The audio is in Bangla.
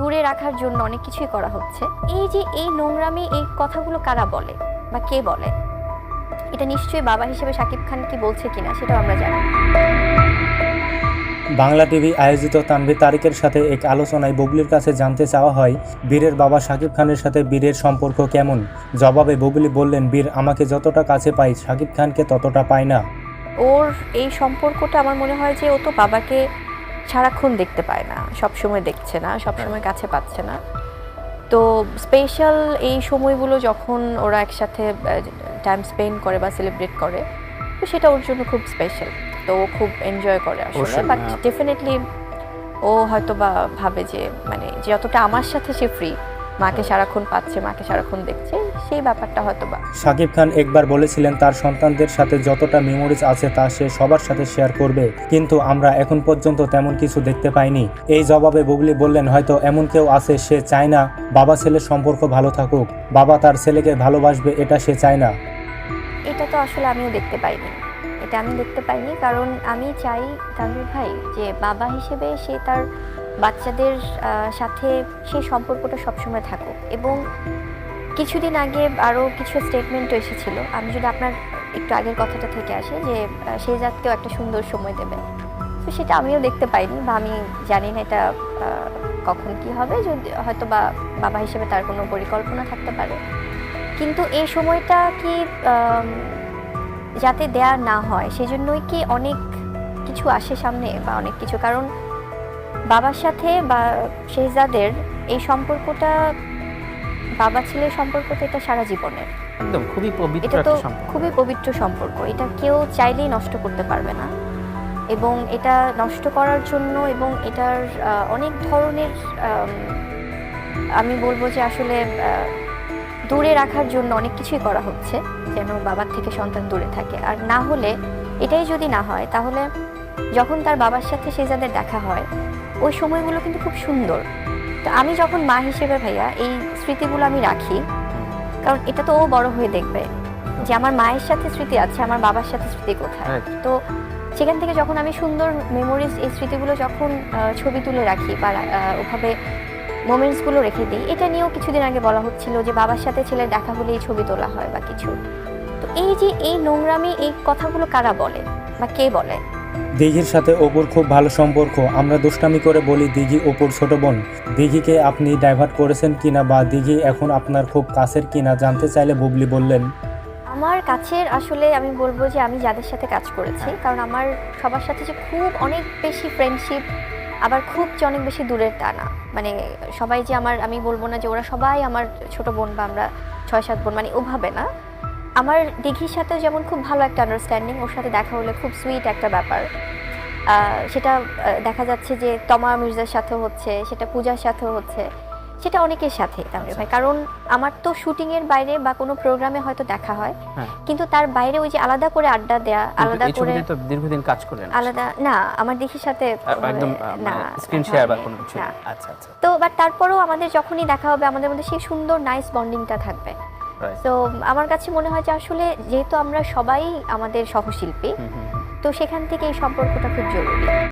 দূরে রাখার জন্য অনেক কিছুই করা হচ্ছে। এই যে এই নোংরামি এই কথাগুলো কারা বলে বা কে বলে? এটা নিশ্চয়ই বাবা হিসেবে শাকিব খান কি বলছে কিনা সেটাও আমরা জানি। বাংলা টিভি আয়োজিত তানভীর তারিকের সাথে এক আলোচনায় বুবলির কাছে জানতে চাওয়া হয় বীরের বাবা শাকিব খানের সাথে বীরের সম্পর্ক কেমন? জবাবে বুবলি বললেন বীর আমাকে যতটা কাছে পাই শাকিব খানকে ততটা পায় না। ওর এই সম্পর্কটা আমার মনে হয় যে ও তো বাবাকে সারাক্ষণ দেখতে পায় না সব সময় দেখছে না সব সময় কাছে পাচ্ছে না। তো স্পেশাল এই সময়গুলো যখন ওরা একসাথে টাইম স্পেন্ড করে বা সেলিব্রেট করে তো সেটা ওর জন্য খুব স্পেশাল তো ও খুব এনজয় করে আসলে বাট হ্যাঁ। ডেফিনেটলি ও হয়তো বা ভাবে যে মানে যতটা আমার সাথে সে ফ্রি মাকে সারাক্ষণ পাচ্ছে মাকে সারাক্ষণ দেখছে সেই ব্যাপারটা হয়তো বা শাকিব খান একবার বলেছিলেন তার সন্তানদের সাথে যতটা মেমোরিজ আছে তা সে সবার সাথে শেয়ার করবে। কিন্তু আমরা এখন পর্যন্ত তেমন কিছু দেখতে পাইনি। এই জবাবে বুবলি বললেন হয়তো এমন কেউ আছে সে চায় না বাবা ছেলের সম্পর্ক ভালো থাকুক। বাবা তার ছেলেকে ভালোবাসবে এটা সে চায় না। এটা তো আসলে আমিও দেখতে পাইনি। এটা আমি দেখতে পাইনি কারণ আমি চাই তানভীর ভাই যে বাবা হিসেবে সে তার বাচ্চাদের সাথে সেই সম্পর্কটা সবসময় থাকুক। এবং কিছুদিন আগে আরও কিছু স্টেটমেন্টও এসেছিল। আমি যদি আপনার একটু আগের কথাটা থেকে আসি যে সেই জাতকেও একটা সুন্দর সময় দেবে। তো সেটা আমিও দেখতে পাইনি বা আমি জানি না এটা কখন কি হবে। যদি হয়তো বা বাবা হিসেবে তার কোনো পরিকল্পনা থাকতে পারে। কিন্তু এই সময়টা কি যাতে দেয়া না হয়, সেজন্যই কি অনেক কিছু আসে সামনে বা অনেক কিছু? কারণ বাবার সাথে বা শেহজাদের এই সম্পর্কটা বাবা ছেলের সম্পর্কটা এটা সারা জীবনের। একদম খুবই পবিত্র এটা তো খুবই পবিত্র সম্পর্ক। এটা কেউ চাইলেই নষ্ট করতে পারবে না। এবং এটা নষ্ট করার জন্য এবং এটার অনেক ধরনের আমি বলব যে আসলে দূরে রাখার জন্য অনেক কিছুই করা হচ্ছে যেন বাবার থেকে সন্তান দূরে থাকে। আর না হলে এটাই যদি না হয় তাহলে যখন তার বাবার সাথে সে যাদের দেখা হয় ওই সময়গুলো কিন্তু খুব সুন্দর। তো আমি যখন মা হিসেবে ভাইয়া এই স্মৃতিগুলো আমি রাখি কারণ এটা তো ও বড় হয়ে দেখবে যে আমার মায়ের সাথে স্মৃতি আছে আমার বাবার সাথে স্মৃতি কোথায়। তো সেখান থেকে যখন আমি সুন্দর মেমোরিজ এই স্মৃতিগুলো যখন ছবি তুলে রাখি বা ওভাবে মোমেন্টসগুলো রেখে দিই এটা নিয়েও কিছুদিন আগে বলা হচ্ছিল যে বাবার সাথে ছেলের দেখা হলেই ছবি তোলা হয় বা কিছু। তো এই যে এই নোংরামি এই কথাগুলো কারা বলে বা কে বলে? দিঘির সাথে অপুর খুব ভালো সম্পর্ক। আমরা দুষ্টামি করে বলি দিঘি অপুর ছোট বোন দিঘিকে আপনি ডাইভার্ট করেছেন কিনা বা দিঘি এখন আপনার খুব কাছের কিনা জানতে চাইলে বুবলি বললেন আমার কাছের আসলে আমি বলব যে আমি যাদের সাথে কাজ করেছি কারণ আমার সবার সাথে যে খুব অনেক বেশি ফ্রেন্ডশিপ আবার খুব যে অনেক বেশি দূরের তা না। মানে সবাই যে আমার আমি বলব না যে ওরা সবাই আমার ছোট বোন বা আমরা ছয় সাত বোন মানে ওভাবে না। আমার দিঘির সাথেও যেমন খুব ভালো একটা আন্ডারস্ট্যান্ডিং ওর সাথে দেখা হলে খুব সুইট একটা ব্যাপার। সেটা দেখা যাচ্ছে যে তমা মির্জার সাথে হচ্ছে সেটা পূজার সাথে হচ্ছে সেটা অনেকের সাথে তাহলে ভাই। কারণ আমার তো শুটিং এর বাইরে বা কোনো প্রোগ্রামে হয়তো দেখা হয় হ্যাঁ। কিন্তু তার বাইরে ওই যে আলাদা করে আড্ডা দেয়া আলাদা করে তো দীর্ঘদিন কাজ করলেন আলাদা না আমার দিঘির সাথে একদম না স্ক্রিন শেয়ার বা কোনো কিছু আচ্ছা আচ্ছা। তো বাট তারপরেও আমাদের যখনই দেখা হবে আমাদের মধ্যে সেই সুন্দর নাইস বন্ডিংটা থাকবে. তো আমার কাছে মনে হয় যে আসলে যেহেতু আমরা সবাই আমাদের সহশিল্পী। তো সেখান থেকে এই সম্পর্কটা খুব জরুরি